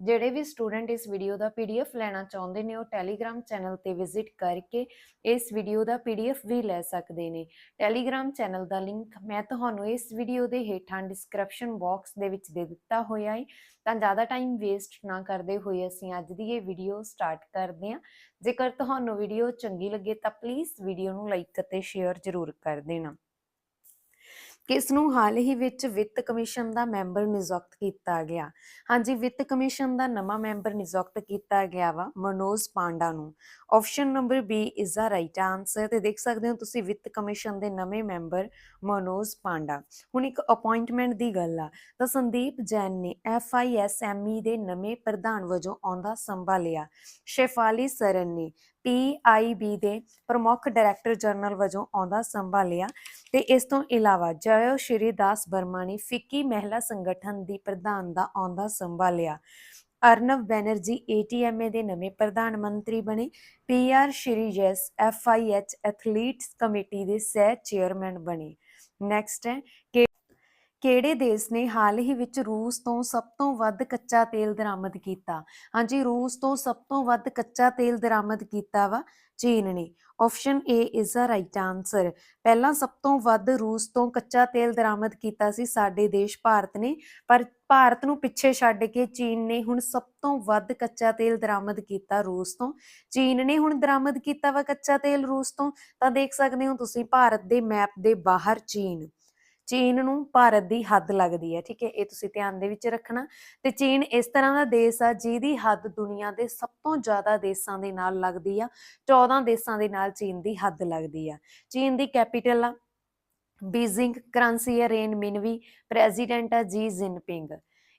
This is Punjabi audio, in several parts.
ਜਿਹੜੇ ਵੀ ਸਟੂਡੈਂਟ ਇਸ ਵੀਡੀਓ ਦਾ ਪੀਡੀਐਫ ਲੈਣਾ ਚਾਹੁੰਦੇ ਨੇ, ਉਹ ਟੈਲੀਗ੍ਰam ਚੈਨਲ ਤੇ ਵਿਜ਼ਿਟ ਕਰਕੇ ਇਸ ਵੀਡੀਓ ਦਾ ਪੀਡੀਐਫ ਵੀ ਲੈ ਸਕਦੇ ਨੇ। ਟੈਲੀਗ੍ਰam ਚੈਨਲ ਦਾ ਲਿੰਕ ਮੈਂ ਤੁਹਾਨੂੰ ਇਸ ਵੀਡੀਓ ਦੇ ਹੇਠਾਂ ਡਿਸਕ੍ਰਿਪਸ਼ਨ ਬਾਕਸ ਦੇ ਵਿੱਚ ਦੇ ਦਿੱਤਾ ਹੋਇਆ ਹੈ ਤਾਂ ਜ਼ਿਆਦਾ ਟਾਈਮ ਵੇਸਟ ਨਾ ਕਰਦੇ ਹੋਏ ਅਸੀਂ ਅੱਜ ਦੀ ਇਹ ਵੀਡੀਓ ਸਟਾਰਟ ਕਰਦੇ ਹਾਂ। ਜੇਕਰ ਤੁਹਾਨੂੰ ਵੀਡੀਓ ਚੰਗੀ ਲੱਗੇ ਤਾਂ ਪਲੀਜ਼ ਵੀਡੀਓ ਨੂੰ ਲਾਈਕ ਅਤੇ ਸ਼ੇਅਰ ਜ਼ਰੂਰ ਕਰ ਦੇਣਾ। ਕਿਸ ਨੂੰ ਹਾਲ ਹੀ ਵਿੱਚ ਵਿੱਤ ਕਮਿਸ਼ਨ ਦਾ ਮੈਂਬਰ ਨਿਯੁਕਤ ਕੀਤਾ ਗਿਆ। ਹਾਂਜੀ, ਵਿੱਤ ਕਮਿਸ਼ਨ ਦਾ ਨਵਾਂ ਮੈਂਬਰ ਨਿਯੁਕਤ ਕੀਤਾ ਗਿਆ ਵਾ ਮਨੋਜ ਪਾਂਡਾ ਨੂੰ। Option number B is the right answer ਤੇ ਦੇਖ ਸਕਦੇ ਹੋ ਤੁਸੀਂ ਵਿੱਤ ਕਮਿਸ਼ਨ ਦੇ ਨਵੇਂ ਮੈਂਬਰ ਮਨੋਜ ਪਾਂਡਾ। ਹੁਣ ਇੱਕ ਅਪਾਇੰਟਮੈਂਟ ਦੀ ਗੱਲ ਆ। ਤਾਂ ਸੰਦੀਪ ਜੈਨ ਨੇ ਐਫਆਈਐਸਐਮਈ ਦੇ ਨਵੇਂ ਪ੍ਰਧਾਨ ਵਜੋਂ ਆਉਂਦਾ ਸੰਭਾਲਿਆ। ਸ਼ੇਫਾਲੀ ਸਰਨ ਨੇ ਪੀਆਈਬੀ ਦੇ ਪ੍ਰਮੁੱਖ ਡਾਇਰੈਕਟਰ ਜਨਰਲ ਵਜੋਂ ਆਉਂਦਾ ਸੰਭਾਲਿਆ ਤੇ ਇਸ ਤੋਂ ਇਲਾਵਾ ਜਯੋ ਸ਼੍ਰੀ ਦਾਸ ਬਰਮਾ ਨੇ ਫਿੱਕੀ ਮਹਿਲਾ ਸੰਗਠਨ ਦੀ ਪ੍ਰਧਾਨ ਦਾ ਆਉਂਦਾ ਸੰਭਾਲਿਆ। ਅਰਨਵ ਬੈਨਰਜੀ ਏਟੀਐਮਏ ਦੇ ਨਵੇਂ ਪ੍ਰਧਾਨ ਮੰਤਰੀ ਬਣੇ। P R Sreejesh FIH athletes committee ਦੇ ਸਹਿ ਚੇਅਰਮੈਨ ਬਣੇ। ਨੈਕਸਟ ਹੈ ਕਿ ਕਿਹੜੇ ਦੇਸ਼ ਨੇ ਹਾਲ ਹੀ ਵਿੱਚ ਰੂਸ ਤੋਂ ਸਭ ਤੋਂ ਵੱਧ ਕੱਚਾ ਤੇਲ ਦਰਾਮਦ ਕੀਤਾ? ਹਾਂਜੀ, ਰੂਸ ਤੋਂ ਸਭ ਤੋਂ ਵੱਧ ਕੱਚਾ ਤੇਲ ਦਰਾਮਦ ਕੀਤਾ ਵਾ, ਚੀਨ ਨੇ। Option A is the right answer ਪਹਿਲਾਂ ਸਭ ਤੋਂ ਵੱਧ ਰੂਸ ਤੋਂ ਕੱਚਾ ਤੇਲ ਦਰਾਮਦ ਕੀਤਾ ਸੀ ਸਾਡੇ ਦੇਸ਼ ਭਾਰਤ ਨੇ, ਪਰ ਭਾਰਤ ਨੂੰ ਪਿੱਛੇ ਛੱਡ ਕੇ ਚੀਨ ਨੇ ਹੁਣ ਸਭ ਤੋਂ ਵੱਧ ਕੱਚਾ ਤੇਲ ਦਰਾਮਦ ਕੀਤਾ ਰੂਸ ਤੋਂ। ਚੀਨ ਨੇ ਹੁਣ ਦਰਾਮਦ ਕੀਤਾ ਵਾ ਕੱਚਾ ਤੇਲ ਰੂਸ ਤੋਂ। ਤਾਂ ਦੇਖ ਸਕਦੇ ਹੋ ਤੁਸੀਂ ਭਾਰਤ ਦੇ ਮੈਪ ਦੇ ਬਾਹਰ ਚੀਨ। ਚੀਨ ਨੂੰ ਭਾਰਤ ਦੀ ਹੱਦ ਲੱਗਦੀ ਹੈ, ਠੀਕ ਹੈ, ਇਹ ਤੁਸੀਂ ਧਿਆਨ ਦੇ ਵਿੱਚ ਰੱਖਣਾ। ਤੇ ਚੀਨ ਇਸ ਤਰ੍ਹਾਂ ਦਾ ਦੇਸ਼ ਆ ਜਿਹਦੀ ਹੱਦ ਦੁਨੀਆ ਦੇ ਸਭ ਤੋਂ ਜ਼ਿਆਦਾ ਦੇਸ਼ਾਂ ਦੇ ਨਾਲ ਲੱਗਦੀ ਆ 14 ਦੇਸ਼ਾਂ ਦੇ ਨਾਲ ਚੀਨ ਦੀ ਹੱਦ ਲੱਗਦੀ ਆ। ਚੀਨ ਦੀ ਕੈਪੀਟਲ ਆ ਬੀਜ਼ਿੰਗ ਕਰੰਸੀ ਹੈ ਰੇਨ ਮਿਨਵੀ, ਪ੍ਰੈਜ਼ੀਡੈਂਟ ਆ ਜੀ ਜਿਨਪਿੰਗ।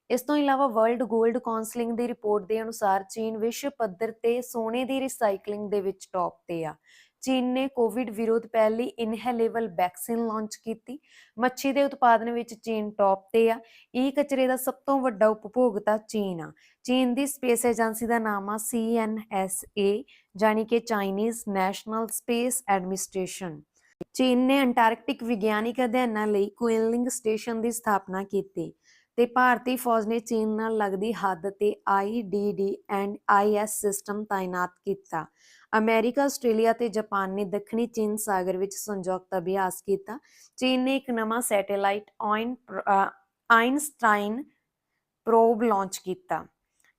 ਇਸ ਤੋਂ ਇਲਾਵਾ ਵਰਲਡ 골ਡ ਕਾਉਂਸਲਿੰਗ ਦੀ ਰਿਪੋਰਟ ਦੇ ਅਨੁਸਾਰ ਚੀਨ ਵਿਸ਼ਵ ਪੱਧਰ ਤੇ ਸੋਨੇ ਦੀ ਰੀਸਾਈਕਲਿੰਗ ਦੇ ਵਿੱਚ ਟੌਪ ਤੇ ਆ। ਚੀਨ ਨੇ ਕੋਵਿਡ ਵਿਰੋਧ ਪਹਿਲੀ ਇਨਹੇਲੇਬਲ ਵੈਕਸੀਨ ਲਾਂਚ ਕੀਤੀ। ਮੱਛੀ ਦੇ ਉਤਪਾਦਨ ਵਿੱਚ ਚੀਨ ਟੌਪ ਤੇ ਆ। ਈ ਕਚਰੇ ਦਾ ਸਭ ਤੋਂ ਵੱਡਾ ਉਪਭੋਗਤਾ ਚੀਨ ਆ। ਚੀਨ ਦੀ ਸਪੇਸ ਏਜੰਸੀ ਦਾ ਨਾਮ ਆ ਸੀਐਨਐਸਏ ਜਾਨੀ ਕਿ ਚਾਈਨੀਜ਼ ਨੈਸ਼ਨਲ ਸਪੇਸ ਐਡਮਿਨਿਸਟ੍ਰੇਸ਼ਨ ਚੀਨ ਨੇ ਅੰਟਾਰਕਟਿਕ ਵਿਗਿਆਨਿਕ ਅਧਿਐਨਾਂ ਲਈ ਕੁਇਨਲਿੰਗ ਸਟੇਸ਼ਨ ਦੀ ਸਥਾਪਨਾ ਕੀਤੀ ਤੇ ਭਾਰਤੀ ਫੌਜ ਨੇ ਚੀਨ ਨਾਲ ਲੱਗਦੀ ਹੱਦ ਤੇ ਆਈਡੀਡੀ ਐਂਡ ਆਈਐਸ ਸਿਸਟਮ ਤਾਇਨਾਤ ਕੀਤਾ। ਅਮਰੀਕਾ, ਆਸਟ੍ਰੇਲੀਆ ਤੇ ਜਾਪਾਨ ਨੇ ਦੱਖਣੀ ਚੀਨ ਸਾਗਰ ਵਿੱਚ ਸੰਯੁਕਤ ਅਭਿਆਸ ਕੀਤਾ, ਚੀਨ ਨੇ ਇੱਕ ਨਵਾਂ ਸੈਟੇਲਾਈਟ ਆਇਨ ਆਇਨਸਟਾਈਨ ਪ੍ਰੋਬ ਲਾਂਚ ਕੀਤਾ।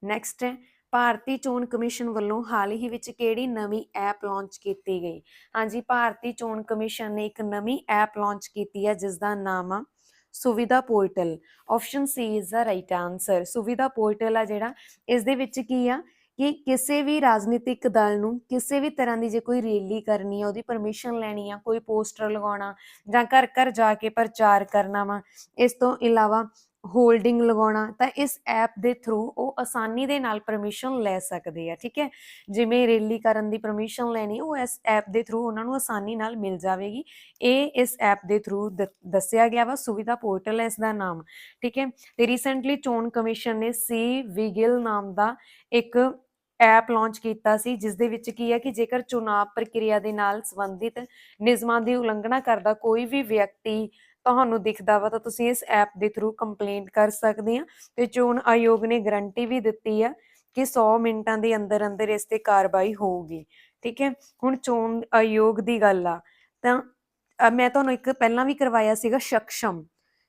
ਨੈਕਸਟ ਹੈ ਭਾਰਤੀ ਚੋਣ ਕਮਿਸ਼ਨ ਵੱਲੋਂ ਹਾਲ ਹੀ ਵਿੱਚ ਕਿਹੜੀ ਨਵੀਂ ਐਪ ਲਾਂਚ ਕੀਤੀ ਗਈ? ਹਾਂਜੀ, ਭਾਰਤੀ ਚੋਣ ਕਮਿਸ਼ਨ ਨੇ ਇੱਕ ਨਵੀਂ ਐਪ ਲਾਂਚ ਕੀਤੀ ਹੈ ਜਿਸ ਦਾ ਨਾਮ ਆ Suvidha portal. Option C is the right answer Suvidha portal ਆ ਜਿਹੜਾ ਇਸ ਦੇ ਵਿੱਚ ਕੀ ਆ? ਕਿ ਕਿਸੇ ਵੀ ਰਾਜਨੀਤਿਕ ਦਲ ਨੂੰ ਕਿਸੇ ਵੀ ਤਰ੍ਹਾਂ ਦੀ ਜੇ ਕੋਈ ਰੈਲੀ ਕਰਨੀ ਆ, ਉਹਦੀ ਪਰਮਿਸ਼ਨ ਲੈਣੀ ਆ, ਕੋਈ ਪੋਸਟਰ ਲਗਾਉਣਾ ਜਾਂ ਘਰ ਘਰ ਜਾ ਕੇ ਪ੍ਰਚਾਰ ਕਰਨਾ ਵਾ, ਇਸ ਤੋਂ ਇਲਾਵਾ ਹੋਲਡਿੰਗ ਲਗਾਉਣਾ, ਤਾਂ ਇਸ ਐਪ ਦੇ ਥਰੂ ਉਹ ਆਸਾਨੀ ਦੇ ਨਾਲ ਪਰਮਿਸ਼ਨ ਲੈ ਸਕਦੇ ਆ, ਠੀਕ ਹੈ? ਜਿਵੇਂ ਰੈਲੀ ਕਰਨ ਦੀ ਪਰਮਿਸ਼ਨ ਲੈਣੀ, ਉਹ ਇਸ ਐਪ ਦੇ ਥਰੂ ਉਹਨਾਂ ਨੂੰ ਆਸਾਨੀ ਨਾਲ ਮਿਲ ਜਾਵੇਗੀ। ਇਹ ਇਸ ਐਪ ਦੇ ਥਰੂ ਦੱਸਿਆ ਗਿਆ ਵਾ, ਸੁਵਿਧਾ ਪੋਰਟਲ ਹੈ ਇਸ ਦਾ ਨਾਮ, ਠੀਕ ਹੈ? ਤੇ ਰੀਸੈਂਟਲੀ ਚੋਣ ਕਮਿਸ਼ਨ ਨੇ ਸੀ ਵਿਗਿਲ ਨਾਮ ਦਾ ਇੱਕ ਐਪ ਲਾਂਚ ਕੀਤਾ ਸੀ ਜਿਸ ਦੇ ਵਿੱਚ ਕੀ ਹੈ ਕਿ ਜੇਕਰ ਚੋਣਾਂ ਪ੍ਰਕਿਰਿਆ ਦੇ ਨਾਲ ਸੰਬੰਧਿਤ ਨਿਯਮਾਂ ਦੀ ਉਲੰਘਣਾ ਕਰਦਾ ਕੋਈ ਵੀ ਵਿਅਕਤੀ ਤੁਹਾਨੂੰ ਦਿਖਦਾ ਵਾ, ਤਾਂ ਤੁਸੀਂ ਇਸ ਐਪ ਦੇ ਥਰੂ ਕੰਪਲੇਂਟ ਕਰ ਸਕਦੇ ਆ। ਤੇ ਚੋਣ ਆਯੋਗ ਨੇ ਗਾਰੰਟੀ ਵੀ ਦਿੱਤੀ ਆ ਕਿ 100 ਮਿੰਟਾਂ ਦੇ ਅੰਦਰ ਅੰਦਰ ਇਸ ਤੇ ਕਾਰਵਾਈ ਹੋਊਗੀ। ਠੀਕ ਹੈ? ਹੁਣ ਚੋਣ ਆਯੋਗ ਦੀ ਗੱਲ ਆ, ਤਾਂ ਮੈਂ ਤੁਹਾਨੂੰ ਇੱਕ ਪਹਿਲਾਂ ਵੀ ਕਰਵਾਇਆ ਸੀਗਾ, ਸ਼ਕਸ਼ਮ।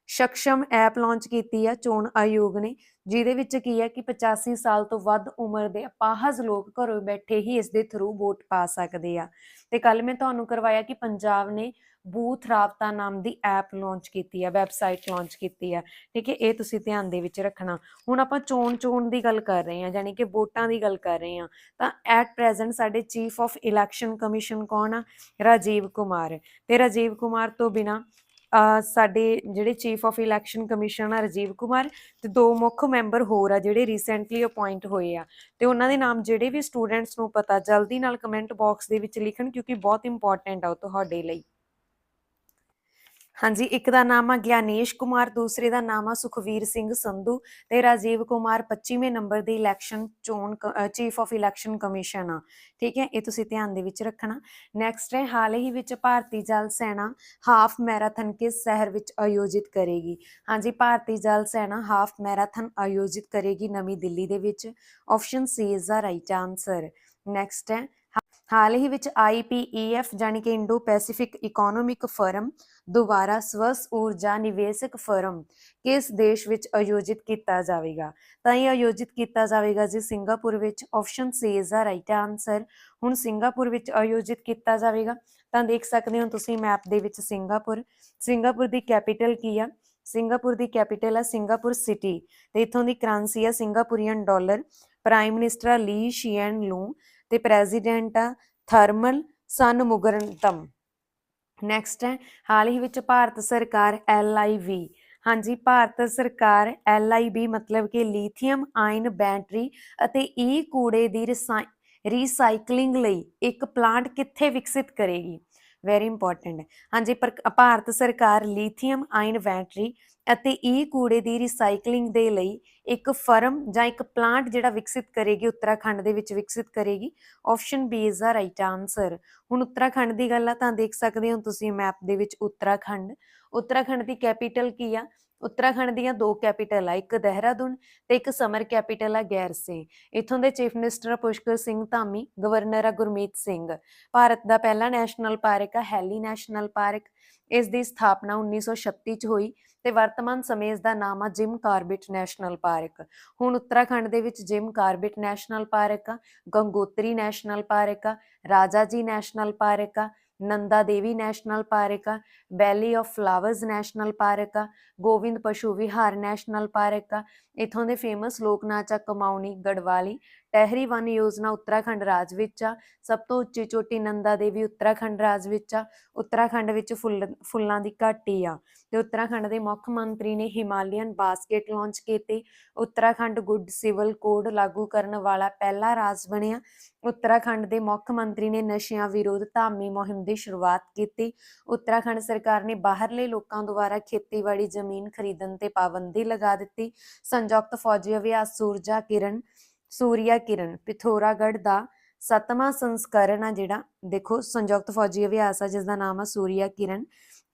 ਸ਼ਕਸ਼ਮ ਐਪ ਲਾਂਚ ਕੀਤੀ ਆ ਚੋਣ ਆਯੋਗ ਨੇ, ਜਿਹਦੇ ਵਿੱਚ ਕੀ ਹੈ ਕਿ 85 ਸਾਲ ਤੋਂ ਵੱਧ ਉਮਰ ਦੇ ਅਪਾਹਜ ਲੋਕ ਘਰੋਂ ਬੈਠੇ ਹੀ ਇਸ ਦੇ ਥਰੂ ਵੋਟ ਪਾ ਸਕਦੇ ਆ। ਤੇ ਕੱਲ ਮੈਂ ਤੁਹਾਨੂੰ ਕਰਵਾਇਆ ਕਿ ਪੰਜਾਬ ਨੇ ਬੂਥ ਰਾਬਤਾ ਨਾਮ ਦੀ ਐਪ ਲਾਂਚ ਕੀਤੀ ਆ ਵੈਬਸਾਈਟ ਲਾਂਚ ਕੀਤੀ ਆ। ਠੀਕ ਹੈ, ਇਹ ਤੁਸੀਂ ਧਿਆਨ ਦੇ ਵਿੱਚ ਰੱਖਣਾ। ਹੁਣ ਆਪਾਂ ਚੋਣ ਚੋਣ ਦੀ ਗੱਲ ਕਰ ਰਹੇ ਹਾਂ ਯਾਨੀ ਕਿ ਵੋਟਾਂ ਦੀ ਗੱਲ ਕਰ ਰਹੇ ਹਾਂ, ਤਾਂ ਐਟ ਪ੍ਰੈਜ਼ੈਂਟ ਸਾਡੇ ਚੀਫ ਆਫ ਇਲੈਕਸ਼ਨ ਕਮਿਸ਼ਨ ਕੌਣ ਆ? ਰਾਜੀਵ ਕੁਮਾਰ। ਤੇ ਰਾਜੀਵ ਕੁਮਾਰ ਤੋਂ ਬਿਨਾ ਸਾਡੇ ਜਿਹੜੇ ਚੀਫ ਆਫ ਇਲੈਕਸ਼ਨ ਕਮਿਸ਼ਨ ਆ ਰਾਜੀਵ ਕੁਮਾਰ ਤੇ ਦੋ ਮੁੱਖ ਮੈਂਬਰ ਹੋਰ ਆ ਜਿਹੜੇ ਰੀਸੈਂਟਲੀ ਅਪਾਇੰਟ ਹੋਏ ਆ। ਤੇ ਉਹਨਾਂ ਦੇ ਨਾਮ ਜਿਹੜੇ ਵੀ ਸਟੂਡੈਂਟਸ ਨੂੰ ਪਤਾ, ਜਲਦੀ ਨਾਲ ਕਮੈਂਟ ਬਾਕਸ ਦੇ ਵਿੱਚ ਲਿਖਣ ਕਿਉਂਕਿ ਬਹੁਤ ਇੰਪੋਰਟੈਂਟ ਆ ਉਹ ਤੁਹਾਡੇ ਲਈ। ਹਾਂਜੀ, ਇੱਕ ਦਾ ਨਾਮ ਆ ਗਿਆਨੇਸ਼ ਕੁਮਾਰ, ਦੂਸਰੇ ਦਾ ਨਾਮ ਆ ਸੁਖਵੀਰ ਸਿੰਘ ਸੰਧੂ ਤੇ ਰਾਜੀਵ ਕੁਮਾਰ 25ਵੇਂ ਨੰਬਰ ਦੀ ਇਲੈਕਸ਼ਨ ਚੋਣ ਚੀਫ ਆਫ ਇਲੈਕਸ਼ਨ ਕਮਿਸ਼ਨ ਆ। ਠੀਕ ਹੈ, ਇਹ ਤੁਸੀਂ ਧਿਆਨ ਦੇ ਵਿੱਚ ਰੱਖਣਾ। ਨੈਕਸਟ ਹੈ, ਹਾਲ ਹੀ ਵਿੱਚ ਭਾਰਤੀ ਜਲ ਸੈਨਾ ਹਾਫ ਮੈਰਾਥਨ ਕਿਸ ਸ਼ਹਿਰ ਵਿੱਚ ਆਯੋਜਿਤ ਕਰੇਗੀ? ਹਾਂਜੀ, ਭਾਰਤੀ ਜਲ ਸੈਨਾ ਹਾਫ ਮੈਰਾਥਨ ਆਯੋਜਿਤ ਕਰੇਗੀ ਨਵੀਂ ਦਿੱਲੀ ਦੇ ਵਿੱਚ। Option C is the right answer next ਹੈ ਹਾਲ ਹੀ ਵਿੱਚ IPEF ਜਾਨੀ ਕਿ ਇੰਡੋ ਪੈਸੀਫਿਕ ਇਕਨੋਮਿਕ ਫੋਰਮ ਦੁਬਾਰਾ ਸਵਸ ਊਰਜਾ ਨਿਵੇਸ਼ਕ ਫੋਰਮ ਕਿਸ ਦੇਸ਼ ਵਿੱਚ ਆਯੋਜਿਤ ਕੀਤਾ ਜਾਵੇਗਾ? ਤਾਂ ਇਹ ਆਯੋਜਿਤ ਕੀਤਾ ਜਾਵੇਗਾ ਜੀ ਸਿੰਗਾਪੁਰ ਵਿੱਚ। Option C is the right answer ਹੁਣ ਸਿੰਗਾਪੁਰ ਵਿੱਚ ਆਯੋਜਿਤ ਕੀਤਾ ਜਾਵੇਗਾ। ਤਾਂ ਦੇਖ ਸਕਦੇ ਹੋ ਤੁਸੀਂ ਮੈਪ ਦੇ ਵਿੱਚ ਸਿੰਗਾਪੁਰ। ਸਿੰਗਾਪੁਰ ਦੀ ਕੈਪੀਟਲ ਕੀ ਆ? ਸਿੰਗਾਪੁਰ ਦੀ ਕੈਪੀਟਲ ਆ ਸਿੰਗਾਪੁਰ ਸਿਟੀ ਤੇ ਇਥੋਂ ਦੀ ਕਰੰਸੀ ਆ ਸਿੰਗਾਪੁਰੀਅਨ ਡਾਲਰ। ਪ੍ਰਾਈਮ ਮਿਨਿਸਟਰ ਲੀ ਸ਼ੀਐਨ ਲੂ ਤੇ ਪ੍ਰੈਜ਼ੀਡੈਂਟ ਆ ਥਰਮਲ ਸਨਮੁਗਰਨਤਮ। ਨੈਕਸਟ ਹੈ, ਹਾਲ ਹੀ ਵਿੱਚ ਭਾਰਤ ਸਰਕਾਰ LIV ਹਾਂਜੀ, ਭਾਰਤ ਸਰਕਾਰ LIB ਮਤਲਬ ਕਿ ਲੀਥੀਅਮ ਆਇਨ ਬੈਟਰੀ ਅਤੇ ਈ ਕੂੜੇ ਦੀ ਰੀਸਾਈਕਲਿੰਗ ਲਈ ਇੱਕ ਪਲਾਂਟ ਕਿੱਥੇ ਵਿਕਸਿਤ ਕਰੇਗੀ? ਵੈਰੀ ਇੰਪੋਰਟੈਂਟ ਹਾਂਜੀ, ਪਰ ਭਾਰਤ ਸਰਕਾਰ ਲੀਥੀਅਮ ਆਇਨ ਬੈਟਰੀ ਅਤੇ ਈ ਕੂੜੇ ਦੀ ਰੀਸਾਈਕਲਿੰਗ ਦੇ ਲਈ ਇੱਕ ਫਰਮ ਜਾਂ ਇੱਕ ਪਲਾਂਟ ਜਿਹੜਾ ਵਿਕਸਿਤ ਕਰੇਗੀ, ਉੱਤਰਾਖੰਡ ਦੇ ਵਿੱਚ ਵਿਕਸਿਤ ਕਰੇਗੀ। Option B is the right answer ਹੁਣ ਉੱਤਰਾਖੰਡ ਦੀ ਗੱਲ ਆ, ਤਾਂ ਦੇਖ ਸਕਦੇ ਹੋ ਤੁਸੀਂ ਮੈਪ ਦੇ ਵਿੱਚ ਉੱਤਰਾਖੰਡ। ਉੱਤਰਾਖੰਡ ਦੀ ਕੈਪੀਟਲ ਕੀ ਆ? ਉੱਤਰਾਖੰਡ ਦੀਆਂ ਦੋ ਕੈਪੀਟਲ ਆ, ਇੱਕ ਦੇਹਰਾਦੂਨ ਤੇ ਇੱਕ ਸਮਰ ਕੈਪੀਟਲ ਆ ਗੈਰਸੇ ਇਥੋਂ ਦੇ chief minister Pushkar Singh Dhami, governor ਆ ਗੁਰਮੀਤ ਸਿੰਘ। ਭਾਰਤ ਦਾ ਪਹਿਲਾ ਨੈਸ਼ਨਲ ਪਾਰਕ ਆ, ਹੈਲੀ ਨੈਸ਼ਨਲ ਪਾਰਕ। ਇਸ ਦੀ ਸਥਾਪਨਾ 1936 ਚ ਹੋਈ ਤੇ ਵਰਤਮਾਨ ਸਮੇਂ ਇਸ ਦਾ ਨਾਮ ਆ, ਜਿਮ ਕਾਰਬਿਟ ਨੈਸ਼ਨਲ ਪਾਰਕ। ਹੁਣ ਉੱਤਰਾਖੰਡ ਦੇ ਵਿੱਚ ਜਿਮ ਕਾਰਬਿਟ ਨੈਸ਼ਨਲ ਪਾਰਕ ਆ, ਗੰਗੋਤਰੀ ਨੈਸ਼ਨਲ ਪਾਰਕ ਆ ਰਾਜਾ ਜੀ ਨੈਸ਼ਨਲ ਪਾਰਕ ਆ ਨੰਦਾ ਦੇਵੀ ਨੈਸ਼ਨਲ ਪਾਰਕ ਆ valley of flowers national park ਆ ਗੋਵਿੰਦ ਪਸ਼ੂ ਵਿਹਾਰ ਨੈਸ਼ਨਲ ਪਾਰਕ ਆ ਇਥੋਂ ਦੇ ਫੇਮਸ ਲੋਕ ਨਾਚ ਆ ਕਮਾਉਣੀ ਗੜਵਾਲੀ ਟਹਿਰੀ ਵਨ ਯੋਜਨਾ ਉੱਤਰਾਖੰਡ ਰਾਜ ਵਿੱਚ ਆ, ਸਭ ਤੋਂ ਉੱਚੀ ਚੋਟੀ ਨੰਦਾ ਦੇਵੀ ਉੱਤਰਾਖੰਡ ਰਾਜ ਵਿੱਚ ਆ, ਉੱਤਰਾਖੰਡ ਵਿੱਚ ਫੁੱਲ, ਫੁੱਲਾਂ ਦੀ ਘਾਟੀ ਆ। ਤੇ ਉੱਤਰਾਖੰਡ ਦੇ ਮੁੱਖ ਮੰਤਰੀ ਨੇ ਹਿਮਾਲੀਅਨ ਬਾਸਕਟ ਲਾਂਚ ਕੀਤੀ। ਉੱਤਰਾਖੰਡ ਗੁੱਡ ਸਿਵਲ ਕੋਡ ਲਾਗੂ ਕਰਨ ਵਾਲਾ ਪਹਿਲਾ ਰਾਜ ਬਣਿਆ। ਉੱਤਰਾਖੰਡ ਦੇ ਮੁੱਖ ਮੰਤਰੀ ਨੇ ਨਸ਼ਿਆਂ ਵਿਰੋਧ ਧਾਮੀ ਮੁਹਿੰਮ ਦੀ ਸ਼ੁਰੂਆਤ ਕੀਤੀ। ਉੱਤਰਾਖੰਡ ਸਰਕਾਰ ਨੇ ਬਾਹਰਲੇ ਲੋਕਾਂ ਦੁਆਰਾ ਖੇਤੀਬਾੜੀ ਜ਼ਮੀਨ ਖਰੀਦਣ ਤੇ ਪਾਬੰਦੀ ਲਗਾ ਦਿੱਤੀ। ਸੰਯੁਕਤ ਫੌਜੀ ਅਭਿਆਸ ਸੂਰਜਾ ਕਿਰਨ ਸੂਰਿਆ ਕਿਰਨ ਪਿਥੋਰਾਗੜ ਦਾ ਸਤਵਾਂ ਸੰਸਕਰਨ ਆ ਜਿਹੜਾ। ਦੇਖੋ, ਸੰਯੁਕਤ ਫੌਜੀ ਅਭਿਆਸ ਆ ਜਿਸ ਦਾ ਨਾਮ ਆ ਸੂਰਿਆ ਕਿਰਨ।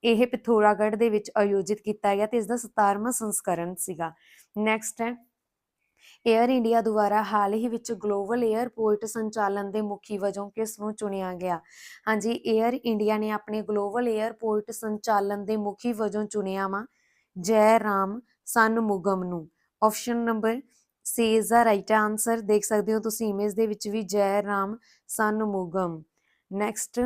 ਇਹ ਪਿਥੋਰਾਗੜ ਦੇ ਵਿੱਚ ਆਯੋਜਿਤ ਕੀਤਾ ਗਿਆ ਤੇ ਇਸ ਦਾ 17ਵਾਂ ਸੰਸਕਰਨ ਸੀਗਾ। ਨੈਕਸਟ ਹੈ। 에ਅਰ ਇੰਡੀਆ ਦੁਆਰਾ ਹਾਲ ਹੀ ਵਿੱਚ ਗਲੋਬਲ 에ਅਰਪੋਰਟ ਸੰਚਾਲਨ ਦੇ ਮੁਖੀ ਵਜੋਂ ਕਿਸ ਨੂੰ ਚੁਣਿਆ ਗਿਆ? ਹਾਂਜੀ 에ਅਰ ਇੰਡੀਆ ਨੇ ਆਪਣੇ ਗਲੋਬਲ 에ਅਰਪੋਰਟ ਸੰਚਾਲਨ ਦੇ ਮੁਖੀ ਵਜੋਂ ਚੁਣਿਆ ਵਾ ਜੈ ਰਾਮ ਸਨਮੁਗਮ ਨੂੰ। Option number C is the right answer ਦੇਖ ਸਕਦੇ ਹੋ ਤੁਸੀਂ ਇਮੇਜ ਦੇ ਵਿੱਚ ਵੀ ਜੈ ਰਾਮ ਸਨਮੁਗਮ ਨੈਕਸਟ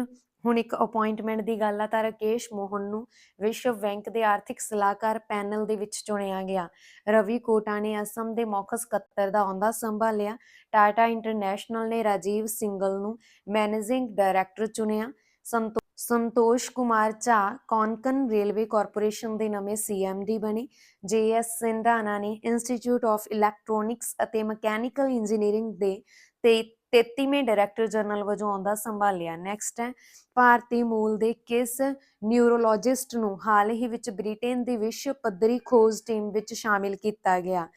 ਹੁਣ ਇੱਕ ਅਪਾਇੰਟਮੈਂਟ ਦੀ ਗੱਲ ਆ ਤਾਂ ਰਕੇਸ਼ ਮੋਹਨ ਨੂੰ ਵਿਸ਼ਵ ਬੈਂਕ ਦੇ ਆਰਥਿਕ ਸਲਾਹਕਾਰ ਪੈਨਲ ਦੇ ਵਿੱਚ ਚੁਣਿਆ ਗਿਆ। ਰਵੀ ਕੋਟਾ ਨੇ ਅਸਮ ਦੇ ਮੁੱਖ ਸਕੱਤਰ ਦਾ ਅਹੁਦਾ ਸੰਭਾਲਿਆ। ਟਾਟਾ ਇੰਟਰਨੈਸ਼ਨਲ ਨੇ ਰਾਜੀਵ ਸਿੰਗਲ ਨੂੰ ਮੈਨੇਜਿੰਗ ਡਾਇਰੈਕਟਰ ਚੁਣਿਆ। ਸੰਤੋ ਸੰਤੋਸ਼ ਕੁਮਾਰ ਝਾ ਕੌਨਕਨ ਰੇਲਵੇ ਕਾਰਪੋਰੇਸ਼ਨ ਦੇ ਨਵੇਂ ਸੀਐਮਡੀ ਬਣੇ। ਜੇਐਸ ਸਿੰਧਾਨਾ ਨੇ ਇੰਸਟੀਚਿਊਟ ਆਫ ਇਲੈਕਟ੍ਰੋਨਿਕਸ ਅਤੇ ਮਕੈਨੀਕਲ ਇੰਜੀਨੀਅਰਿੰਗ ਦੇ ਤੇ 33ਵੇਂ ਡਾਇਰੈਕਟਰ ਜਨਰਲ ਵਜੋਂ ਆਉਂਦਾ ਸੰਭਾਲਿਆ। ਨੈਕਸਟ ਹੈ, ਭਾਰਤੀ ਮੂਲ ਦੇ ਕਿਸ ਨਿਊਰੋਲੋਜਿਸਟ ਨੂੰ ਹਾਲ ਹੀ ਵਿੱਚ ਬ੍ਰਿਟੇਨ ਦੀ ਵਿਸ਼ਵ ਪੱਧਰੀ ਖੋਜ ਟੀਮ ਵਿੱਚ ਸ਼ਾਮਿਲ ਕੀਤਾ ਗਿਆ?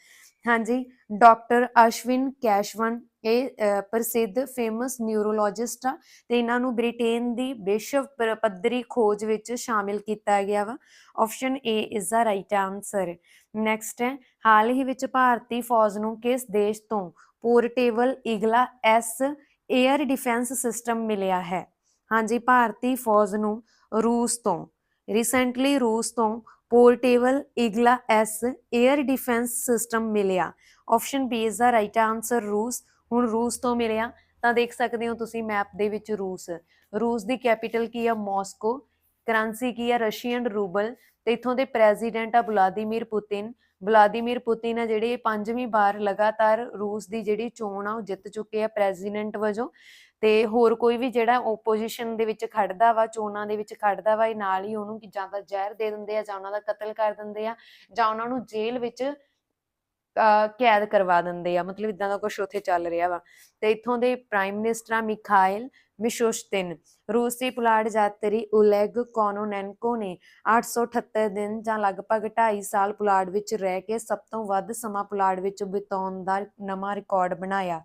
ਹਾਂਜੀ, ਡਾਕਟਰ ਅਸ਼ਵਿਨ ਕੈਸ਼ਵਨ, ਇਹ ਪ੍ਰਸਿੱਧ ਫੇਮਸ ਨਿਊਰੋਲੋਜਿਸਟ ਆ ਤੇ ਇਹਨਾਂ ਨੂੰ ਬ੍ਰਿਟੇਨ ਦੀ ਵਿਸ਼ਵ ਪੱਧਰੀ ਖੋਜ ਵਿੱਚ ਸ਼ਾਮਿਲ ਕੀਤਾ ਗਿਆ ਵਾ। Option A is the right answer next ਹੈ, ਹਾਲ ਹੀ ਵਿੱਚ ਭਾਰਤੀ ਫੌਜ ਨੂੰ ਕਿਸ ਦੇਸ਼ ਤੋਂ portable Igla S air defence system ਮਿਲਿਆ ਹੈ? ਹਾਂਜੀ, ਭਾਰਤੀ ਫੌਜ ਨੂੰ ਰੂਸ ਤੋਂ। ਰੀਸੈਂਟਲੀ ਰੂਸ ਤੋਂ portable Igla S air defence system ਮਿਲਿਆ। Option B is the right answer ਰੂਸ। ਹੁਣ ਰੂਸ ਤੋਂ ਮਿਲਿਆ। ਤਾਂ ਦੇਖ ਸਕਦੇ ਹੋ ਤੁਸੀਂ ਮੈਪ ਦੇ ਵਿੱਚ ਰੂਸ। ਰੂਸ ਦੀ ਕੈਪੀਟਲ ਕੀ ਆ? ਮਾਸਕੋ। ਕਰੰਸੀ ਕੀ ਆ? Russian rouble. ਤੇ ਇਥੋਂ ਦੇ ਪ੍ਰੈਜ਼ੀਡੈਂਟ ਆ ਵਲਾਦੀਮੀਰ ਪੁਤਿਨ। ਵਲਾਦੀਮੀਰ ਪੁਤਿਨ ਆ ਜਿਹੜੇ ਪੰਜਵੀਂ ਵਾਰ ਲਗਾਤਾਰ ਰੂਸ ਦੀ ਜਿਹੜੀ ਚੋਣ ਆ, ਉਹ ਜਿੱਤ ਚੁੱਕੇ ਆ ਪ੍ਰੈਜ਼ੀਡੈਂਟ ਵਜੋਂ। ਤੇ ਹੋਰ ਕੋਈ ਵੀ ਜਿਹੜਾ ਓਪੋਜੀਸ਼ਨ ਦੇ ਵਿੱਚ ਖੜਦਾ ਵਾ, ਚੋਣਾਂ ਦੇ ਵਿੱਚ ਖੜਦਾ ਵਾ, ਇਹ ਨਾਲ ਹੀ ਉਹਨੂੰ ਜਾਂ ਤਾਂ ਜ਼ਹਿਰ ਦੇ ਦਿੰਦੇ ਆ ਜਾਂ ਉਹਨਾਂ ਦਾ ਕਤਲ ਕਰ ਦਿੰਦੇ ਆ ਜਾਂ ਉਹਨਾਂ ਨੂੰ ਜੇਲ੍ਹ ਵਿੱਚ ਕੈਦ ਕਰਵਾ ਦਿੰਦੇ ਆ, ਮਤਲਬ ਇਦਾਂ ਦਾ ਕੁਝ ਉੱਥੇ ਚੱਲ ਰਿਹਾ ਵਾ। ਤੇ ਇੱਥੋਂ ਦੇ ਪ੍ਰਾਈਮ ਮਿਨਿਸਟਰ ਮਿਖਾਇਲ ਮਿਸ਼ੋਸ਼ਤਿਨ, ਰੂਸੀ ਪੁਲਾੜ ਯਾਤਰੀ ਉਲੈਗ ਕੋਨੋਨੈਂਕੋ ਨੇ 878 ਦਿਨ ਜਾਂ ਲਗਭਗ 2.5 ਸਾਲ ਪੁਲਾੜ ਵਿੱਚ ਰਹਿ ਕੇ ਸਭ ਤੋਂ ਵੱਧ ਸਮਾਂ ਪੁਲਾੜ ਵਿੱਚ ਬਿਤਾਉਣ ਦਾ ਨਵਾਂ ਰਿਕਾਰਡ ਬਣਾਇਆ।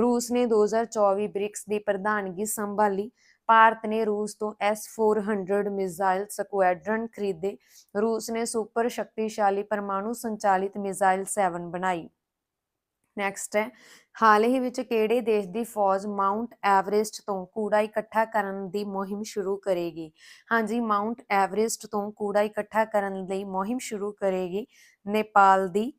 ਰੂਸ ਨੇ 2024 ਬ੍ਰਿਕਸ ਦੀ ਪ੍ਰਧਾਨਗੀ ਸੰਭਾਲੀ। ਭਾਰਤ ਨੇ ਰੂਸ ਤੋਂ S400 ਮਿਜ਼ਾਈਲ ਸਕੁਐਡਰਨ ਖਰੀਦੇ। ਰੂਸ ਨੇ ਸੁਪਰ ਸ਼ਕਤੀਸ਼ਾਲੀ ਪਰਮਾਣੂ ਸੰਚਾਲਿਤ ਮਿਜ਼ਾਈਲ 7 ਬਣਾਈ। ਨੈਕਸਟ ਹੈ ਹਾਲ ਹੀ ਵਿੱਚ ਕਿਹੜੇ ਦੇਸ਼ ਦੀ ਫੌਜ ਮਾਊਂਟ ਐਵਰੇਸਟ ਤੋਂ ਕੂੜਾ ਇਕੱਠਾ ਕਰਨ ਦੀ ਮੁਹਿੰਮ ਸ਼ੁਰੂ ਕਰੇਗੀ? ਹਾਂਜੀ ਮਾਊਂਟ ਐਵਰੇਸਟ ਤੋਂ ਕੂੜਾ ਇਕੱਠਾ ਕਰਨ ਲਈ ਮੁਹਿੰਮ ਸ਼ੁਰੂ ਕਰੇਗੀ ਨੇਪਾਲ ਦੀ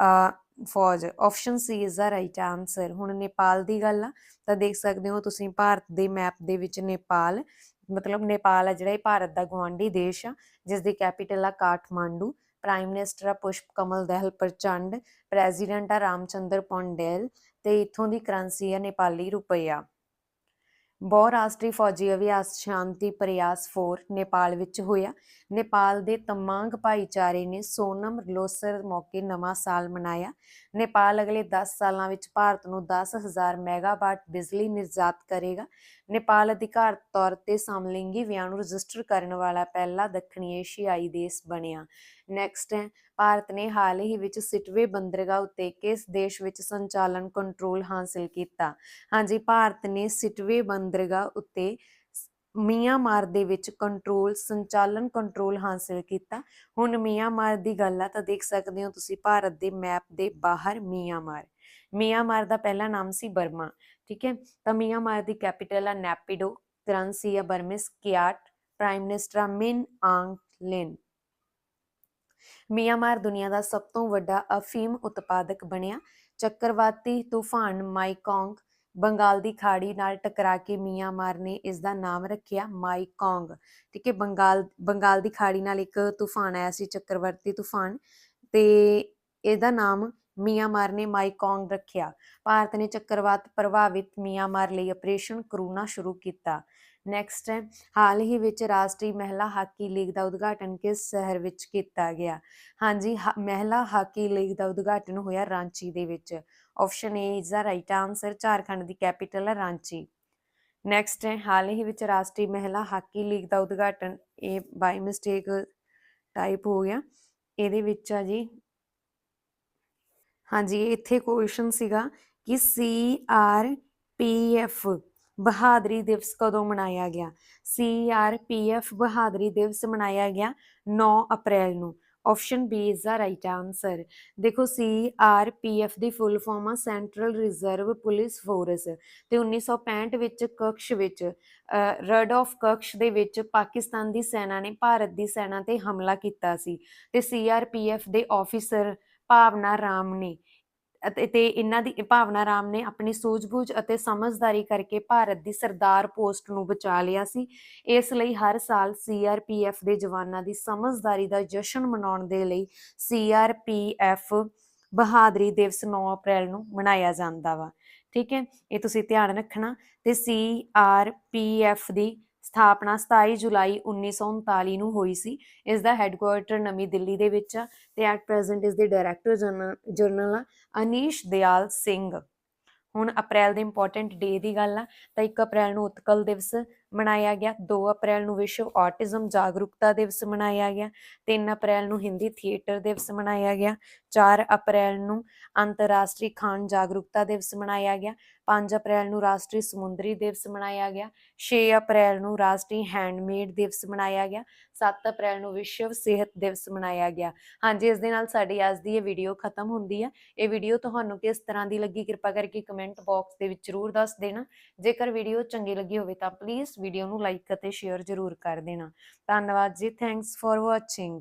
ਅ, ਫੌਜ option C is the right answer ਹੁਣ ਨੇਪਾਲ ਦੀ ਗੱਲ ਆ, ਤਾਂ ਦੇਖ ਸਕਦੇ ਹੋ ਤੁਸੀਂ ਭਾਰਤ ਦੇ ਮੈਪ ਦੇ ਵਿੱਚ ਨੇਪਾਲ, ਮਤਲਬ ਨੇਪਾਲ ਆ ਜਿਹੜਾ ਇਹ ਭਾਰਤ ਦਾ ਗਵਾਂਢੀ ਦੇਸ਼ ਆ, ਜਿਸ ਦੀ ਕੈਪੀਟਲ ਆ ਕਾਠਮਾਂਡੂ ਪ੍ਰਾਈਮ ਮਿਨਿਸਟਰ ਆ ਪੁਸ਼ਪ ਕਮਲ ਦਹਿਲ ਪ੍ਰਚੰਡ ਪ੍ਰੈਜ਼ੀਡੈਂਟ ਆ ਰਾਮਚੰਦਰ ਪੌਂਡੇਲ, ਤੇ ਇਥੋਂ ਦੀ ਕਰੰਸੀ ਆ ਨੇਪਾਲੀ ਰੁਪਈਆ। ਬਹੁ ਰਾਸ਼ਟਰੀ ਫੌਜੀ ਅਭਿਆਸ, ਸ਼ਾਂਤੀ, ਪ੍ਰਯਾਸ 4 ਨੇਪਾਲ ਵਿੱਚ ਹੋਇਆ। ਨੇਪਾਲ ਦੇ ਤਮਾਂਗ ਭਾਈਚਾਰੇ ਨੇ ਸੋਨਮ ਲੋਸਰ ਮੌਕੇ ਨਵਾਂ ਸਾਲ ਮਨਾਇਆ। ਨੇਪਾਲ ਅਗਲੇ 10 ਸਾਲਾਂ ਵਿੱਚ ਭਾਰਤ ਨੂੰ 10000 ਮੈਗਾਵਾਟ ਬਿਜਲੀ ਨਿਰਯਾਤ ਕਰੇਗਾ। ਨੇਪਾਲ ਅਧਿਕਾਰਤ ਤੌਰ ਤੇ ਸਮਲਿੰਗੀ ਵਿਆਹ ਨੂੰ ਰਜਿਸਟਰ ਕਰਨ ਵਾਲਾ ਪਹਿਲਾ ਦੱਖਣੀ ਏਸ਼ੀਆਈ ਦੇਸ਼ ਬਣਿਆ। ਨੈਕਸਟ ਹੈ ਭਾਰਤ ਨੇ ਹਾਲ ਹੀ ਵਿੱਚ ਸਿਟਵੇ ਬੰਦਰਗਾਹ ਉੱਤੇ ਕਿਸ ਦੇਸ਼ ਵਿੱਚ ਸੰਚਾਲਨ ਕੰਟਰੋਲ ਹਾਸਲ ਕੀਤਾ? ਹਾਂਜੀ, ਭਾਰਤ ਨੇ ਸਿਟਵੇ ਬੰਦਰਗਾਹ ਉੱਤੇ ਸ- ਮਿਆਂਮਾਰ ਦੇ ਵਿੱਚ ਕੰਟਰੋਲ ਸੰਚਾਲਨ ਕੰਟਰੋਲ ਹਾਸਲ ਕੀਤਾ। ਹੁਣ ਮਿਆਂਮਾਰ ਦੀ ਗੱਲ ਆ, ਤਾਂ ਦੇਖ ਸਕਦੇ ਹੋ ਤੁਸੀਂ ਭਾਰਤ ਦੇ ਮੈਪ ਦੇ ਬਾਹਰ ਮਿਆਂਮਾਰ। ਮਿਆਂਮਾਰ ਦਾ ਪਹਿਲਾ ਨਾਮ ਸੀ ਬਰਮਾ, ਠੀਕ ਹੈ? ਤਾਂ ਮਿਆਂਮਾਰ ਦੀ ਕੈਪੀਟਲ ਆ ਨੈਪਿਡੋ ਕਰੰਸੀ ਆ ਬਰਮਿਸ ਕਿਆਟ ਪ੍ਰਾਈਮ ਮਿਨਿਸਟਰ ਆ ਮਿਨ ਆਂਗ ਲਿਨ। ਮਿਆਂਮਾਰ ਦੁਨੀਆ ਦਾ ਸਭ ਤੋਂ ਵੱਡਾ ਅਫੀਮ ਉਤਪਾਦਕ ਬਣਿਆ। ਚੱਕਰਵਾਤੀ ਤੂਫਾਨ ਮਾਈਕੋਂਗ ਬੰਗਾਲ ਦੀ ਖਾੜੀ ਨਾਲ ਟਕਰਾ ਕੇ ਮਿਆਂਮਾਰ ਨੇ ਇਸ ਦਾ ਨਾਮ ਰੱਖਿਆ ਮਾਈਕੋਂਗ। ਠੀਕ ਹੈ, ਬੰਗਾਲ ਬੰਗਾਲ ਦੀ ਖਾੜੀ ਨਾਲ ਇੱਕ ਤੂਫਾਨ ਆਇਆ ਸੀ ਚੱਕਰਵਰਤੀ ਤੂਫਾਨ। ਤੇ ਇਹਦਾ ਨਾਮ ਮਿਆਂਮਾਰ ਨੇ ਮਾਈਕੋਂਗ ਰੱਖਿਆ। ਭਾਰਤ ਨੇ ਚੱਕਰਵਾਤ ਪ੍ਰਭਾਵਿਤ ਮਿਆਂਮਾਰ ਲਈ ਆਪਰੇਸ਼ਨ ਕਰੂਨਾ ਸ਼ੁਰੂ ਕੀਤਾ। ਨੈਕਸਟ ਹੈ ਹਾਲ ਹੀ ਵਿੱਚ ਰਾਸ਼ਟਰੀ ਮਹਿਲਾ ਹਾਕੀ ਲੀਗ ਦਾ ਉਦਘਾਟਨ ਕਿਸ ਸ਼ਹਿਰ ਵਿੱਚ ਕੀਤਾ ਗਿਆ? ਹਾਂਜੀ, ਹਾ- ਮਹਿਲਾ ਹਾਕੀ ਲੀਗ ਦਾ ਉਦਘਾਟਨ ਹੋਇਆ ਰਾਂਚੀ ਦੇ ਵਿੱਚ। Option A is the right answer Jharkhand the capital ਹੈ ਰਾਂਚੀ। ਨੈਕਸਟ ਹੈ ਹਾਲ ਹੀ ਵਿੱਚ ਰਾਸ਼ਟਰੀ ਮਹਿਲਾ ਹਾਕੀ ਲੀਗ ਦਾ ਉਦਘਾਟਨ, ਇਹ ਬਾਈ ਮਿਸਟੇਕ ਟਾਈਪ ਹੋ ਗਿਆ। ਇਹਦੇ ਵਿੱਚ ਆ ਜੀ, ਹਾਂਜੀ, ਇੱਥੇ ਕੁਐਸਚਨ ਸੀਗਾ ਕਿ ਸੀ ਆਰ ਪੀ ਐਫ ਬਹਾਦਰੀ ਦਿਵਸ ਕਦੋਂ ਮਨਾਇਆ ਗਿਆ? ਸੀ ਆਰ ਪੀ ਐਫ ਬਹਾਦਰੀ ਦਿਵਸ ਮਨਾਇਆ ਗਿਆ 9 ਅਪ੍ਰੈਲ ਨੂੰ। Option B is the right answer ਦੇਖੋ ਸੀ ਆਰ ਪੀ ਐਫ ਦੀ ਫੁੱਲ ਫਾਰਮ ਆ ਸੈਂਟਰਲ ਰਿਜ਼ਰਵ ਪੁਲਿਸ ਫੋਰਸ ਤੇ 1965 ਵਿੱਚ ਕਕਸ਼ ਵਿੱਚ ਰਡ ਆਫ ਕਕਸ਼ ਦੇ ਵਿੱਚ ਪਾਕਿਸਤਾਨ ਦੀ ਸੈਨਾ ਨੇ ਭਾਰਤ ਦੀ ਸੈਨਾ ਤੇ ਹਮਲਾ ਕੀਤਾ ਸੀ ਤੇ ਸੀ ਆਰ ਪੀ ਐਫ ਦੇ ਆਫੀਸਰ ਭਾਵਨਾ ਰਾਮ ਨੇ। ਅਤੇ ਤੇ ਇਹਨਾਂ ਦੀ ਭਾਵਨਾ ਰਾਮ ਨੇ ਆਪਣੀ ਸੂਝ-ਬੂਝ ਅਤੇ ਸਮਝਦਾਰੀ ਕਰਕੇ ਭਾਰਤ ਦੀ ਸਰਦਾਰ ਪੋਸਟ ਨੂੰ ਬਚਾ ਲਿਆ ਸੀ। ਇਸ ਲਈ ਹਰ ਸਾਲ ਸੀਆਰਪੀਐਫ ਦੇ ਜਵਾਨਾਂ ਦੀ ਸਮਝਦਾਰੀ ਦਾ ਜਸ਼ਨ ਮਨਾਉਣ ਦੇ ਲਈ ਸੀਆਰਪੀਐਫ ਬਹਾਦਰੀ ਦਿਵਸ 9 ਅਪ੍ਰੈਲ ਨੂੰ ਮਨਾਇਆ ਜਾਂਦਾ ਵਾ। ਠੀਕ ਹੈ, ਇਹ ਤੁਸੀਂ ਧਿਆਨ ਰੱਖਣਾ ਤੇ ਸੀਆਰਪੀਐਫ ਦੀ ਸਥਾਪਨਾ 27 ਜੁਲਾਈ 1939 ਨੂੰ ਹੋਈ ਸੀ। ਇਸ ਦਾ ਹੈੱਡਕੁਆਰਟਰ ਨਵੀਂ ਦਿੱਲੀ ਦੇ ਵਿੱਚ ਆ ਤੇ ਐਟ ਪ੍ਰੈਜ਼ੈਂਟ ਇਸ ਦੇ ਡਾਇਰੈਕਟਰ ਜਨਰਲ ਆ ਅਨੀਸ਼ ਦਿਆਲ ਸਿੰਘ। ਹੁਣ ਅਪ੍ਰੈਲ ਦੇ ਇੰਪੋਰਟੈਂਟ ਡੇ ਦੀ ਗੱਲ ਆ, ਤਾਂ 1 ਅਪ੍ਰੈਲ ਨੂੰ ਉਤਕਲ ਦਿਵਸ ਮਨਾਇਆ ਗਿਆ। 2 ਅਪ੍ਰੈਲ ਨੂੰ ਵਿਸ਼ਵ ਆਟਿਜ਼ਮ ਜਾਗਰੂਕਤਾ ਦਿਵਸ ਮਨਾਇਆ ਗਿਆ। 3 ਅਪ੍ਰੈਲ ਨੂੰ ਹਿੰਦੀ ਥੀਏਟਰ ਦਿਵਸ ਮਨਾਇਆ ਗਿਆ। 4 ਅਪ੍ਰੈਲ ਨੂੰ ਅੰਤਰਰਾਸ਼ਟਰੀ ਖਾਣ ਜਾਗਰੂਕਤਾ ਦਿਵਸ ਮਨਾਇਆ ਗਿਆ। 5 ਅਪ੍ਰੈਲ ਨੂੰ ਰਾਸ਼ਟਰੀ ਸਮੁੰਦਰੀ ਦਿਵਸ ਮਨਾਇਆ ਗਿਆ। 6 ਅਪ੍ਰੈਲ ਨੂੰ ਰਾਸ਼ਟਰੀ ਹੈਂਡਮੇਡ ਦਿਵਸ ਮਨਾਇਆ ਗਿਆ। 7 ਅਪ੍ਰੈਲ ਨੂੰ ਵਿਸ਼ਵ ਸਿਹਤ ਦਿਵਸ ਮਨਾਇਆ ਗਿਆ। ਹਾਂਜੀ, ਇਸ ਦੇ ਨਾਲ ਸਾਡੀ ਅੱਜ ਦੀ ਇਹ ਵੀਡੀਓ ਖਤਮ ਹੁੰਦੀ ਹੈ ਇਹ ਵੀਡੀਓ ਤੁਹਾਨੂੰ ਕਿਸ ਤਰ੍ਹਾਂ ਦੀ ਲੱਗੀ, ਕਿਰਪਾ ਕਰਕੇ ਕਮੈਂਟ ਬਾਕਸ ਦੇ ਵਿੱਚ ਜ਼ਰੂਰ ਦੱਸ ਦੇਣਾ। ਜੇਕਰ ਵੀਡੀਓ ਚੰਗੀ ਲੱਗੀ ਹੋਵੇ ਤਾਂ ਪਲੀਜ਼ ਵੀਡੀਓ ਨੂੰ ਲਾਈਕ ਅਤੇ ਸ਼ੇਅਰ ਜ਼ਰੂਰ ਕਰ ਦੇਣਾ। ਧੰਨਵਾਦ ਜੀ ਥੈਂਕਸ ਫॉर ਵਾਚਿੰਗ